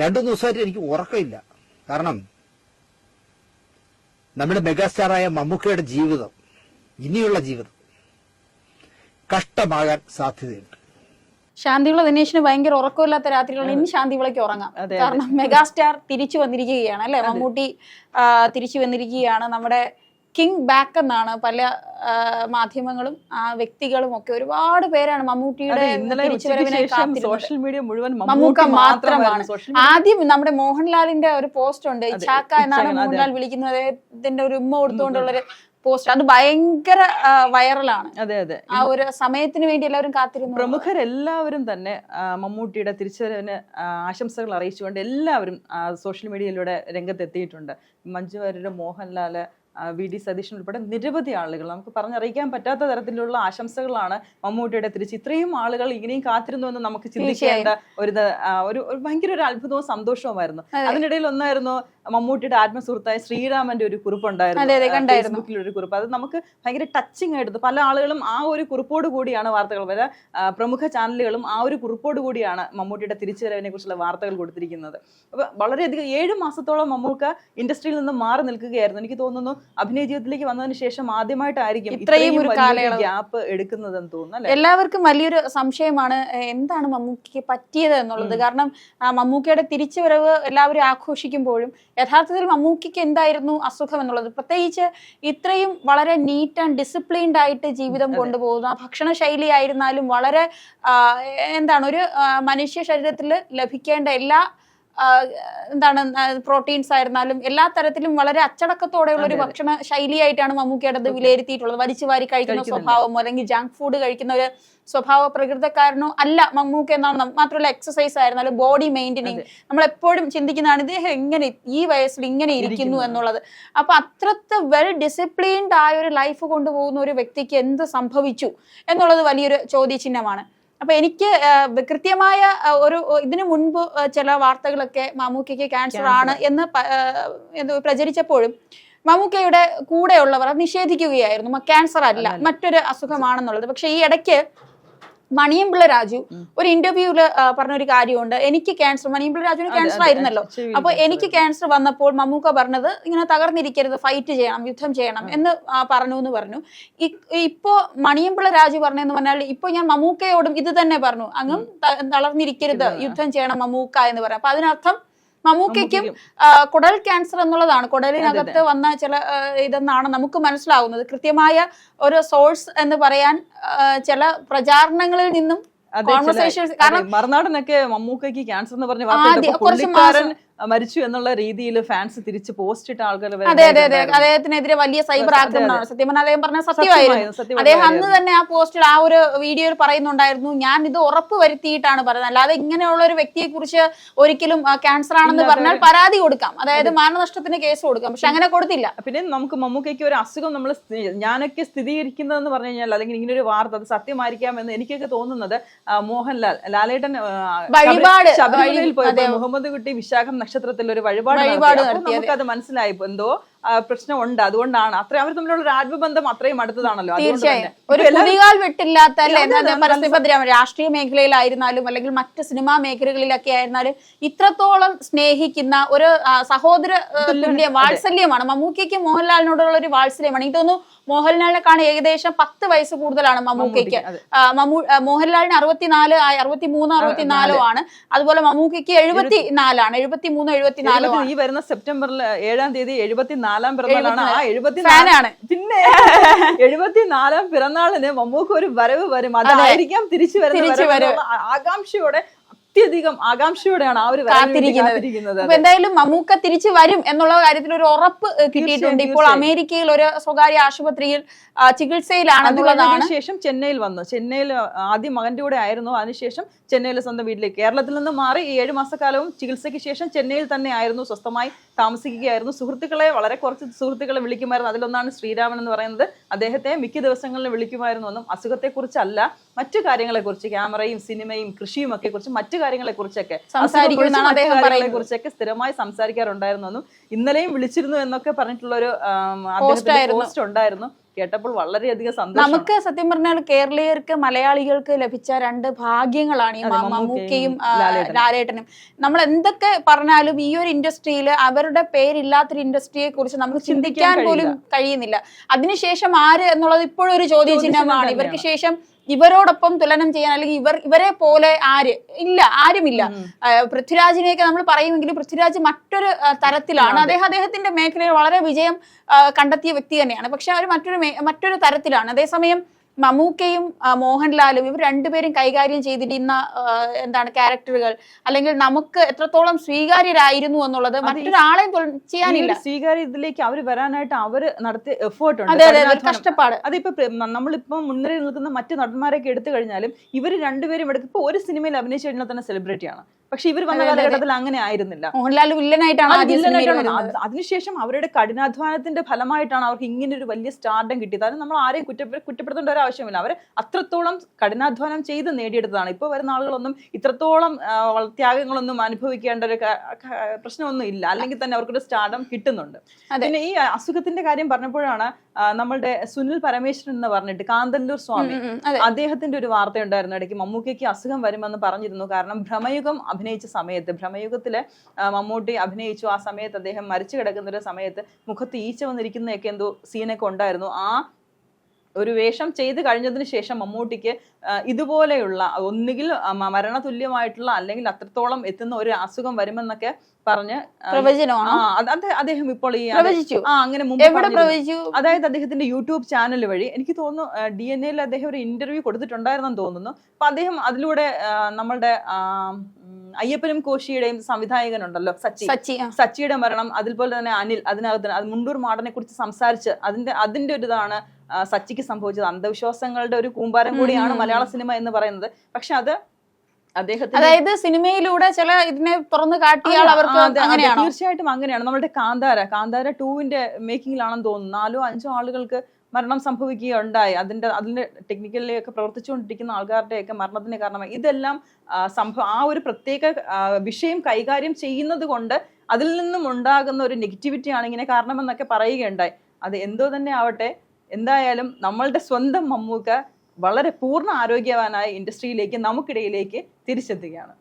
രണ്ടു ദിവസമായിട്ട് എനിക്ക് ഉറക്കമില്ല. കാരണം നമ്മുടെ മെഗാസ്റ്റാറായ മമ്മൂക്കയുടെ ജീവിതം ഇനിയുള്ള ജീവിതം കഷ്ടമാകാൻ സാധ്യതയുണ്ട്. ശാന്തിവിള ദിനേശിന് ഭയങ്കര ഉറക്കമില്ലാത്ത രാത്രികളാണ് ഇനി ശാന്തിവിളയ്ക്ക് ഉറങ്ങാം. കാരണം മെഗാസ്റ്റാർ തിരിച്ചു വന്നിരിക്കുകയാണ് അല്ലെ? മമ്മൂട്ടി തിരിച്ചു വന്നിരിക്കുകയാണ്. നമ്മുടെ കിങ് ബാക്ക് എന്നാണ് പല മാധ്യമങ്ങളും ആ വ്യക്തികളും ഒക്കെ ഒരുപാട് പേരാണ് മമ്മൂട്ടിയുടെ സോഷ്യൽ മീഡിയ മുഴുവൻ മമ്മൂക്ക മാത്രമാണ്. ആദ്യം നമ്മുടെ മോഹൻലാലിന്റെ ഒരു പോസ്റ്റ് ഉണ്ട്. ഇച്ചാക്ക ചാക്ക എന്നാണ്. മോഹൻലാൽ വിളിക്കുന്നത്. അദ്ദേഹത്തിന്റെ ഒരു ഉമ്മ കൊടുത്തുകൊണ്ടുള്ളൊരു പോസ്റ്റ്. അത് ഭയങ്കര വൈറലാണ്. അതെ അതെ. ആ ഒരു സമയത്തിന് വേണ്ടി എല്ലാവരും കാത്തിരുന്നു. പ്രമുഖരെല്ലാവരും തന്നെ മമ്മൂട്ടിയുടെ തിരിച്ചുവരവിന് ആശംസകൾ അറിയിച്ചുകൊണ്ട് എല്ലാവരും സോഷ്യൽ മീഡിയയിലൂടെ രംഗത്തെത്തിയിട്ടുണ്ട്. മഞ്ജു വാര്യരുടെ മോഹൻലാൽ വി. ഡി. സതീശൻ ഉൾപ്പെടെ നിരവധി ആളുകൾ നമുക്ക് പറഞ്ഞറിയിക്കാൻ പറ്റാത്ത തരത്തിലുള്ള ആശംസകളാണ് മമ്മൂട്ടിയുടെ തിരിച്ച്. ഇത്രയും ആളുകൾ ഇങ്ങനെയും കാത്തിരുന്നു എന്ന് നമുക്ക് ചിന്തിക്കേണ്ട ഒരു ഒരു ഒരു ഭയങ്കര ഒരു അത്ഭുതവും സന്തോഷവുമായിരുന്നു. അതിനിടയിൽ ഒന്നായിരുന്നു മമ്മൂട്ടിയുടെ ആത്മസുഹൃത്തായ ശ്രീരാമന്റെ ഒരു കുറിപ്പുണ്ടായിരുന്നു. ഫേസ്ബുക്കിൽ ഒരു കുറിപ്പ്. അത് നമുക്ക് ഭയങ്കര ടച്ചിങ് ആയിട്ട് പല ആളുകളും ആ ഒരു കുറിപ്പോട് കൂടിയാണ് വാർത്തകൾ പല പ്രമുഖ ചാനലുകളും ആ ഒരു കുറിപ്പോട് കൂടിയാണ് മമ്മൂട്ടിയുടെ തിരിച്ചുവരവിനെ കുറിച്ചുള്ള വാർത്തകൾ കൊടുത്തിരിക്കുന്നത്. അപ്പൊ വളരെയധികം ഏഴ് മാസത്തോളം മമ്മൂക്ക ഇൻഡസ്ട്രിയിൽ നിന്ന് മാറി നിൽക്കുകയായിരുന്നു. എനിക്ക് തോന്നുന്നു അഭിനയ ജീവിതത്തിലേക്ക് വന്നതിന് ശേഷം ആദ്യമായിട്ടായിരിക്കും ഇത്രയും ഒരു. ഗ്യാപ്പ് എടുക്കുന്നതെന്ന് തോന്നുന്നു അല്ലെ? എല്ലാവർക്കും വലിയൊരു സംശയമാണ് എന്താണ് മമ്മൂക്കിക്ക് പറ്റിയത് എന്നുള്ളത്. കാരണം ആ, മമ്മൂക്കയുടെ തിരിച്ചുവരവ് എല്ലാവരും ആഘോഷിക്കുമ്പോഴും യഥാർത്ഥത്തിൽ മമ്മൂക്കിക്ക് എന്തായിരുന്നു അസുഖം എന്നുള്ളത്? പ്രത്യേകിച്ച് ഇത്രയും വളരെ നീറ്റ് ആൻഡ് ഡിസിപ്ലിൻഡ് ആയിട്ട് ജീവിതം കൊണ്ടുപോകുന്ന ഭക്ഷണ ശൈലി ആയിരുന്നാലും വളരെ എന്താണ് ഒരു മനുഷ്യ ശരീരത്തിൽ ലഭിക്കേണ്ട എല്ലാ എന്താണ് പ്രോട്ടീൻസ് ആയിരുന്നാലും എല്ലാ തരത്തിലും വളരെ അച്ചടക്കത്തോടെയുള്ള ഒരു. ഭക്ഷണ ശൈലിയായിട്ടാണ് മമ്മൂക്കയുടെ വിലയിരുത്തിയിട്ടുള്ളത് വലിച്ചു വാരി കഴിക്കുന്ന. സ്വഭാവമോ അല്ലെങ്കിൽ ജങ്ക് ഫുഡ് കഴിക്കുന്ന ഒരു സ്വഭാവ പ്രകൃതക്കാരനോ അല്ല മമ്മൂക്ക എന്നാണ് മാത്രമല്ല എക്സസൈസ് ആയിരുന്നാലും ബോഡി മെയിന്റനിങ് നമ്മൾ എപ്പോഴും ചിന്തിക്കുന്നതാണ് ഇദ്ദേഹം എങ്ങനെ ഈ വയസ്സിൽ ഇങ്ങനെ ഇരിക്കുന്നു ഇരിക്കുന്നു. എന്നുള്ളത് അപ്പൊ അത്രത്തെ വെൽ ഡിസിപ്ലിൻഡ് ആയ ഒരു ലൈഫ് കൊണ്ടുപോകുന്ന ഒരു വ്യക്തിക്ക് എന്ത് സംഭവിച്ചു എന്നുള്ളത് വലിയൊരു ചോദ്യചിഹ്നമാണ് അപ്പൊ എനിക്ക് കൃത്യമായ ഒരു ഇതിനു മുൻപ് ചില വാർത്തകളൊക്കെ മാമൂക്കയ്ക്ക് ക്യാൻസർ ആണ് എന്ന് പ്രചരിച്ചപ്പോഴും മമ്മൂക്കയുടെ കൂടെയുള്ളവർ നിഷേധിക്കുകയായിരുന്നു. ക്യാൻസർ അല്ല മറ്റൊരു അസുഖമാണെന്നുള്ളത്. പക്ഷെ ഈ ഇടയ്ക്ക് മണിയമ്പിള്ള രാജു. ഒരു ഇന്റർവ്യൂൽ പറഞ്ഞൊരു കാര്യമുണ്ട്. എനിക്ക് ക്യാൻസർ മണിയമ്പിള്ള രാജുവിന് ക്യാൻസർ ആയിരുന്നല്ലോ. അപ്പൊ എനിക്ക് ക്യാൻസർ വന്നപ്പോൾ മമ്മൂക്ക പറഞ്ഞത് ഇങ്ങനെ തകർന്നിരിക്കരുത് ഫൈറ്റ് ചെയ്യണം യുദ്ധം ചെയ്യണം എന്ന് പറഞ്ഞു എന്ന് പറഞ്ഞു. ഇപ്പോ മണിയമ്പിള്ള രാജു പറഞ്ഞെന്ന് പറഞ്ഞാൽ ഇപ്പൊ ഞാൻ മമ്മൂക്കയോടും ഇത് തന്നെ പറഞ്ഞു. അങ്ങും തളർന്നിരിക്കരുത് യുദ്ധം ചെയ്യണം മമ്മൂക്ക എന്ന് പറയാം അപ്പൊ അതിനർത്ഥം മമ്മൂക്കയ്ക്കും. കുടൽ ക്യാൻസർ എന്നുള്ളതാണ്. കുടലിനകത്ത് വന്ന ചില ഇതെന്നാണ് നമുക്ക് മനസ്സിലാവുന്നത്. കൃത്യമായ ഒരു സോഴ്സ് എന്ന് പറയാൻ ചില പ്രചാരണങ്ങളിൽ നിന്നും കാരണം മറുനാടനൊക്കെ മമ്മൂക്കയ്ക്ക് ക്യാൻസർ എന്ന് പറഞ്ഞ മരിച്ചു എന്നുള്ള രീതിയിൽ ഫാൻസ് തിരിച്ച് പോസ്റ്റ് ഇട്ട ആൾക്കാർ അതെ അതെ അതെ. അദ്ദേഹത്തിനെതിരെ വലിയ സൈബർ ആക്രമണം ആക്രമണമാണ് സത്യം പറഞ്ഞാൽ അദ്ദേഹം പറഞ്ഞ സത്യമായിരുന്നു. അദ്ദേഹം അന്ന് തന്നെ ആ പോസ്റ്റിൽ ആ ഒരു വീഡിയോയിൽ പറയുന്നുണ്ടായിരുന്നു ഞാൻ ഇത് ഉറപ്പ് വരുത്തിയിട്ടാണ് പറയുന്നത് അല്ലാതെ ഇങ്ങനെയുള്ള ഒരു വ്യക്തിയെ കുറിച്ച് ഒരിക്കലും ക്യാൻസർ ആണെന്ന് പറഞ്ഞാൽ പരാതി കൊടുക്കാം. അതായത് മാനനഷ്ടത്തിന് കേസ് കൊടുക്കാം. പക്ഷെ അങ്ങനെ കൊടുത്തില്ല. പിന്നെ നമുക്ക് മമ്മൂക്കയ്ക്ക് ഒരു അസുഖം നമ്മൾ ഞാനൊക്കെ സ്ഥിരീകരിക്കുന്നതെന്ന് പറഞ്ഞു കഴിഞ്ഞാൽ അല്ലെങ്കിൽ ഇങ്ങനെ ഒരു വാർത്ത അത് സത്യമായിരിക്കാം എന്ന് എനിക്കൊക്കെ തോന്നുന്നത് മോഹൻലാൽ ലാലേട്ടൻ ശബരിമലയിൽ പോയപ്പോൾ മുഹമ്മദ് കുട്ടി വിശാഖം നക്ഷത്രത്തിൽ ഒരു വഴിപാട് വഴിപാട് നടത്തി. മനസ്സിലായി എന്തോ പ്രശ്നമുണ്ട്. അതുകൊണ്ടാണ്. അത്ര അവർ തമ്മിലുള്ള ഒരു ആത്മബന്ധം അത്രയും അടുത്തതാണല്ലോ. തീർച്ചയായും. ഒരു വെട്ടില്ലാത്ത രാഷ്ട്രീയ മേഖലയിലായിരുന്നാലും അല്ലെങ്കിൽ മറ്റ് സിനിമാ മേഖലകളിലൊക്കെ ആയിരുന്നാലും ഇത്രത്തോളം സ്നേഹിക്കുന്ന ഒരു സഹോദര വാത്സല്യമാണ്. മമ്മൂക്കയ്ക്ക് മോഹൻലാലിനോടുള്ള ഒരു വാത്സല്യമാണ്. എനിക്ക് തോന്നുന്നു മോഹൻലാലിനെ കാണാൻ ഏകദേശം പത്ത് വയസ്സ് കൂടുതലാണ് മമ്മൂക്കയ്ക്ക്. മമ്മൂ മോഹൻലാലിന് അറുപത്തിനാല് അറുപത്തി നാലോ അറുപത്തിനാലോ ആണ്. അതുപോലെ മമ്മൂക്കയ്ക്ക് എഴുപത്തി നാലാണ്. എഴുപത്തി മൂന്ന് എഴുപത്തിനാലോ എഴുപത്തി- ഈ വരുന്ന സെപ്റ്റംബറിൽ ഏഴാം തീയതി എഴുപത്തിനാലാം പിറന്നാളാണ്. ആ എഴുപത്തിനാല്. ഫാനാണ്. പിന്നെ എഴുപത്തിനാലാം പിറന്നാളിന് മമ്മൂക്ക് ഒരു വരവ് വരും. അതായിരിക്കാം തിരിച്ചു വരുന്ന ആകാംക്ഷയോടെ അത്യധികം ആകാംക്ഷയോടെയാണ് ആ ഒരു കാത്തിരിക്കുന്നത്. അപ്പൊ എന്തായാലും മമ്മൂക്ക തിരിച്ചു വരും എന്നുള്ള കാര്യത്തിൽ ഒരു ഉറപ്പ് കിട്ടിയിട്ടുണ്ട്. ഇപ്പോൾ അമേരിക്കയിൽ ഒരു സ്വകാര്യ ആശുപത്രിയിൽ ചികിത്സയിലാണ് അതിന് ശേഷം ചെന്നൈയിൽ വന്നു. ചെന്നൈയിൽ ആദ്യം മകന്റെ കൂടെ ആയിരുന്നു. അതിനുശേഷം ചെന്നൈയിലെ സ്വന്തം വീട്ടിലേക്ക്. കേരളത്തിൽ നിന്ന് മാറി ഈ ഏഴ് മാസക്കാലവും ചികിത്സയ്ക്ക് ശേഷം ചെന്നൈയിൽ തന്നെ ആയിരുന്നു. സ്വസ്ഥമായി താമസിക്കുകയായിരുന്നു. സുഹൃത്തുക്കളെ വളരെ കുറച്ച് സുഹൃത്തുക്കളെ വിളിക്കുമായിരുന്നു. അതിലൊന്നാണ് ശ്രീരാമൻ എന്ന് പറയുന്നത്. അദ്ദേഹത്തെ മിക്ക ദിവസങ്ങളിലും വിളിക്കുമായിരുന്നു എന്നും അസുഖത്തെക്കുറിച്ചല്ല മറ്റു കാര്യങ്ങളെക്കുറിച്ച് ക്യാമറയും സിനിമയും കൃഷിയും ഒക്കെ കുറിച്ച് മറ്റു കാര്യങ്ങളെക്കുറിച്ചൊക്കെ. കുറിച്ചൊക്കെ സ്ഥിരമായി സംസാരിക്കാറുണ്ടായിരുന്നു എന്നും ഇന്നലെയും വിളിച്ചിരുന്നു എന്നൊക്കെ പറഞ്ഞിട്ടുള്ള ഒരു. പോസ്റ്റ് ഉണ്ടായിരുന്നു. കേട്ടപ്പോൾ വളരെയധികം സന്തോഷം. നമുക്ക് സത്യം പറഞ്ഞാൽ കേരളീയർക്ക് മലയാളികൾക്ക് ലഭിച്ച രണ്ട് ഭാഗ്യങ്ങളാണ് ഈ മമ്മൂക്കയും ലാലേട്ടനും. നമ്മൾ എന്തൊക്കെ പറഞ്ഞാലും ഈ ഒരു ഇൻഡസ്ട്രിയിൽ അവരുടെ പേരില്ലാത്തൊരു ഇൻഡസ്ട്രിയെ കുറിച്ച് നമുക്ക് ചിന്തിക്കാൻ പോലും കഴിയുന്നില്ല. അതിനുശേഷം ആര് എന്നുള്ളത് ഇപ്പോഴൊരു ചോദ്യചിഹ്നമാണ്. ഇവർക്ക് ശേഷം ഇവരോടൊപ്പം തുലനം ചെയ്യാൻ അല്ലെങ്കിൽ ഇവർ ഇവരെ പോലെ ആര് ഇല്ല ആരുമില്ല. പൃഥ്വിരാജിനെയൊക്കെ നമ്മൾ പറയുമെങ്കിലും പൃഥ്വിരാജ് മറ്റൊരു തരത്തിലാണ്. അദ്ദേഹം അദ്ദേഹത്തിന്റെ മേഖലയിൽ വളരെ വിജയം കണ്ടെത്തിയ വ്യക്തി തന്നെയാണ്. പക്ഷെ അവർ മറ്റൊരു മറ്റൊരു തരത്തിലാണ്. അതേസമയം മമ്മൂക്കയും മോഹൻലാലും ഇവർ രണ്ടുപേരും കൈകാര്യം ചെയ്തിരുന്ന എന്താണ് ക്യാരക്ടറുകൾ? അല്ലെങ്കിൽ നമുക്ക് എത്രത്തോളം സ്വീകാര്യരായിരുന്നു എന്നുള്ളത് മറ്റൊരാളെയും ചെയ്യാനില്ല. സ്വീകാര്യ ഇതിലേക്ക് അവർ വരാനായിട്ട് അവർ നടത്തിയ എഫേർട്ട് ഉണ്ട്. കഷ്ടപ്പാട്. അതിപ്പോ നമ്മളിപ്പോ മുൻനിരയിൽ നിൽക്കുന്ന മറ്റു നടന്മാരൊക്കെ എടുത്തു കഴിഞ്ഞാലും ഇവർ രണ്ടുപേരും ഇപ്പൊ ഒരു സിനിമയിൽ അഭിനയിച്ചു കഴിഞ്ഞാൽ തന്നെ സെലിബ്രിറ്റിയാണ് പക്ഷെ ഇവർ വന്ന കാലഘട്ടത്തിൽ അങ്ങനെ ആയിരുന്നില്ല. മോഹൻലാൽ വില്ലനായിട്ടാണ് അതിനുശേഷം അവരുടെ കഠിനാധ്വാനത്തിന്റെ ഫലമായിട്ടാണ് അവർക്ക് ഇങ്ങനെ ഒരു വലിയ സ്റ്റാർഡം കിട്ടിയത്. അത് നമ്മൾ ആരെയും കുറ്റ കുറ്റപ്പെടുത്തേണ്ട ഒരു ആവശ്യമില്ല. അവർ അത്രത്തോളം കഠിനാധ്വാനം ചെയ്ത് നേടിയെടുത്തതാണ്. ഇപ്പൊ വരുന്ന ആളുകളൊന്നും ഇത്രത്തോളം ത്യാഗങ്ങളൊന്നും അനുഭവിക്കേണ്ട ഒരു പ്രശ്നമൊന്നും ഇല്ല. അല്ലെങ്കിൽ തന്നെ അവർക്കൊരു സ്റ്റാർഡം കിട്ടുന്നുണ്ട്. പിന്നെ ഈ അസുഖത്തിന്റെ കാര്യം പറഞ്ഞപ്പോഴാണ് നമ്മളുടെ സുനിൽ പരമേശ്വരൻ എന്ന് പറഞ്ഞിട്ട് കാന്തല്ലൂർ സ്വാമി അദ്ദേഹത്തിന്റെ ഒരു വാർത്ത ഉണ്ടായിരുന്നു ഇടയ്ക്ക് മമ്മൂക്കയ്ക്ക് അസുഖം വരുമെന്ന് പറഞ്ഞിരുന്നു. കാരണം ഭ്രമയുഗം അഭിനയിച്ച സമയത്ത് ഭ്രമയുഗത്തിൽ മമ്മൂട്ടി അഭിനയിച്ചു. ആ സമയത്ത് അദ്ദേഹം മരിച്ചു കിടക്കുന്ന ഒരു സമയത്ത് മുഖത്ത് ഈച്ച വന്നിരിക്കുന്നതൊക്കെ എന്തോ സീനൊക്കെ ഉണ്ടായിരുന്നു. ആ ഒരു വേഷം ചെയ്ത് കഴിഞ്ഞതിന് ശേഷം മമ്മൂട്ടിക്ക് ഇതുപോലെയുള്ള ഒന്നുകിൽ മരണതുല്യമായിട്ടുള്ള അല്ലെങ്കിൽ അത്രത്തോളം എത്തുന്ന ഒരു അസുഖം വരുമെന്നൊക്കെ പറഞ്ഞ് അദ്ദേഹം ഇപ്പോൾ ഈ ആ അങ്ങനെ അതായത് അദ്ദേഹത്തിന്റെ യൂട്യൂബ് ചാനൽ വഴി എനിക്ക് തോന്നുന്നു ഡി എൻ എയിൽ അദ്ദേഹം ഒരു ഇന്റർവ്യൂ കൊടുത്തിട്ടുണ്ടായിരുന്നെന്ന് തോന്നുന്നു. അപ്പൊ അദ്ദേഹം അതിലൂടെ നമ്മളുടെ അയ്യപ്പനും കോശിയുടെയും സംവിധായകനുണ്ടല്ലോ സച്ചി. സച്ചിയുടെ മരണം അതുപോലെ തന്നെ അനിൽ അതിനകത്ത് അത് മുണ്ടൂർ മാടനെ കുറിച്ച് സംസാരിച്ച് അതിന്റെ അതിന്റെ ഒരു ഇതാണ് സച്ചിക്ക് സംഭവിച്ചത്. അന്ധവിശ്വാസങ്ങളുടെ ഒരു കൂമ്പാരം കൂടിയാണ് മലയാള സിനിമ എന്ന് പറയുന്നത്. പക്ഷെ അത് അതായത് സിനിമയിലൂടെ ചില ഇതിനെ തുറന്നു കാട്ടിയാൽ അവർക്ക് അതെ, തീർച്ചയായിട്ടും അങ്ങനെയാണ്. നമ്മുടെ കാന്താര കാന്താര ടൂവിന്റെ മേക്കിങ്ങിലാണെന്ന് തോന്നുന്നു. നാലോ അഞ്ചോ ആളുകൾക്ക് മരണം സംഭവിക്കുകയുണ്ടായി. അതിന്റെ അതിന്റെ ടെക്നിക്കലി ഒക്കെ പ്രവർത്തിച്ചുകൊണ്ടിരിക്കുന്ന ആൾക്കാരുടെയൊക്കെ മരണത്തിന് കാരണമായി ഇതെല്ലാം സംഭവം ആ ഒരു പ്രത്യേക വിഷയം കൈകാര്യം ചെയ്യുന്നത് കൊണ്ട് അതിൽ നിന്നും ഉണ്ടാകുന്ന ഒരു നെഗറ്റിവിറ്റി ആണ് ഇങ്ങനെ കാരണമെന്നൊക്കെ പറയുകയുണ്ടായി. അത് എന്തോ തന്നെ ആവട്ടെ. എന്തായാലും നമ്മളുടെ സ്വന്തം മമ്മൂക്ക വളരെ പൂർണ ആരോഗ്യവാനായ ഇൻഡസ്ട്രിയിലേക്ക് നമുക്കിടയിലേക്ക് തിരിച്ചെത്തുകയാണ്.